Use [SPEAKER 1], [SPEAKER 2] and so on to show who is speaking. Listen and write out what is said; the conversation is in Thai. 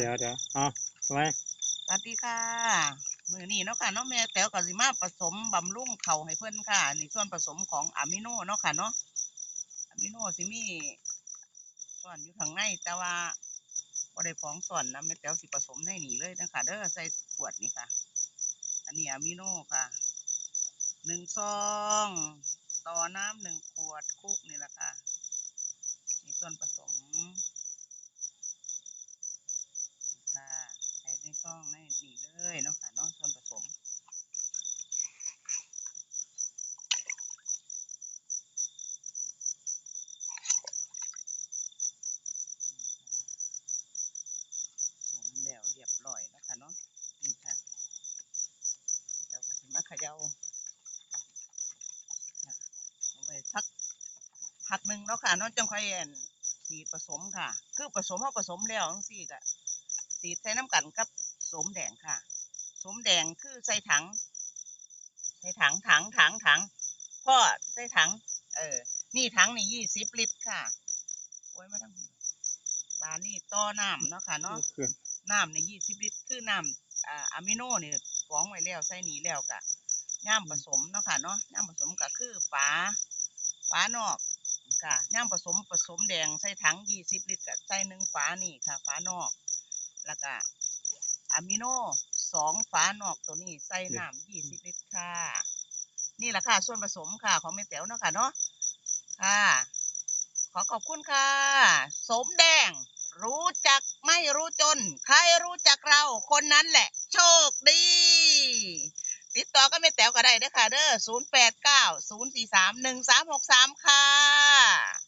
[SPEAKER 1] เดี๋ยวเดี๋ยวเอาทำไม
[SPEAKER 2] สวัสดีค่ะ มือนี้เนาะค่ะเนาะแม่แต๋วกับสิมาผสมบำรุงเข่าให้เพื่อนค่ะนี่ส่วนผสมของอะมิโนเนาะค่ะเนาะอะมิโนสิมีส่วนอยู่ข้างในแต่ว่าบ่ได้ฟ้องส่วนนะแม่แต๋วสิผสมในนี่เลยนะคะเด้อใส่ขวดนี่ค่ะ อันนี้อะมิโนค่ะหนึ่งซองต่อน้ำหนึ่งขวดคุกนี่แหละค่ะนี่ส่วนผสม ค่ะ ใส่ในกล้องในนี่เลยเนาะค่ะเนาะส่วนผสมสมแล้วเรียบร้อยแล้วค่ะเนาะนี่ค่ะเราก็สิมาเขยาเอาไปพักพักหนึ่งเนาะค่ะเนาะจังค่อยอั่นสีผสมค่ะ คือผสมเขาผสมแล้วจังซี่ก็สีใส่น้ำกันกับ สมแดงค่ะ สมแดงคือใส่ถัง ใส่ถังถังถังถังพ่อใส่ถัง เออ นี่ถังนี่ยี่สิบลิตรค่ะโอ้ยมาทั้งพี่บานนี่ต่อน้ำเนาะค่ะเนาะ
[SPEAKER 1] ขึ้น
[SPEAKER 2] น้ำในยี่สิบลิตร คือน้ำอ่าอะมิโนนี่กรองไว้แล้วใส่นี่แล้วกะย่ามผสมเนาะค่ะเนาะย่ามผสมก็คือฝาฝานอกค่ะย่ามผสมผสมแดงใส่ถังยี่สิบลิตรกับใส่หนึ่งฝานี่ค่ะฝานอก แล้วก็ อะมิโนสองฝานอกตัวนี้ใส่น้ำยี่สิบลิตรค่ะ นี่แหละค่ะ ส่วนผสมค่ะ ของแม่แต๋วเนาะค่ะเนาะค่ะ ขอขอบคุณค่ะ สมแดง รู้จักไม่รู้จน ใครรู้จักเราคนนั้นแหละ โชคดี ติดต่อก็ไม่แต๋วก็ได้เด้อค่ะเด้อศูนย์แปดเก้าศูนย์สี่สามหนึ่งสามหกสามค่ะ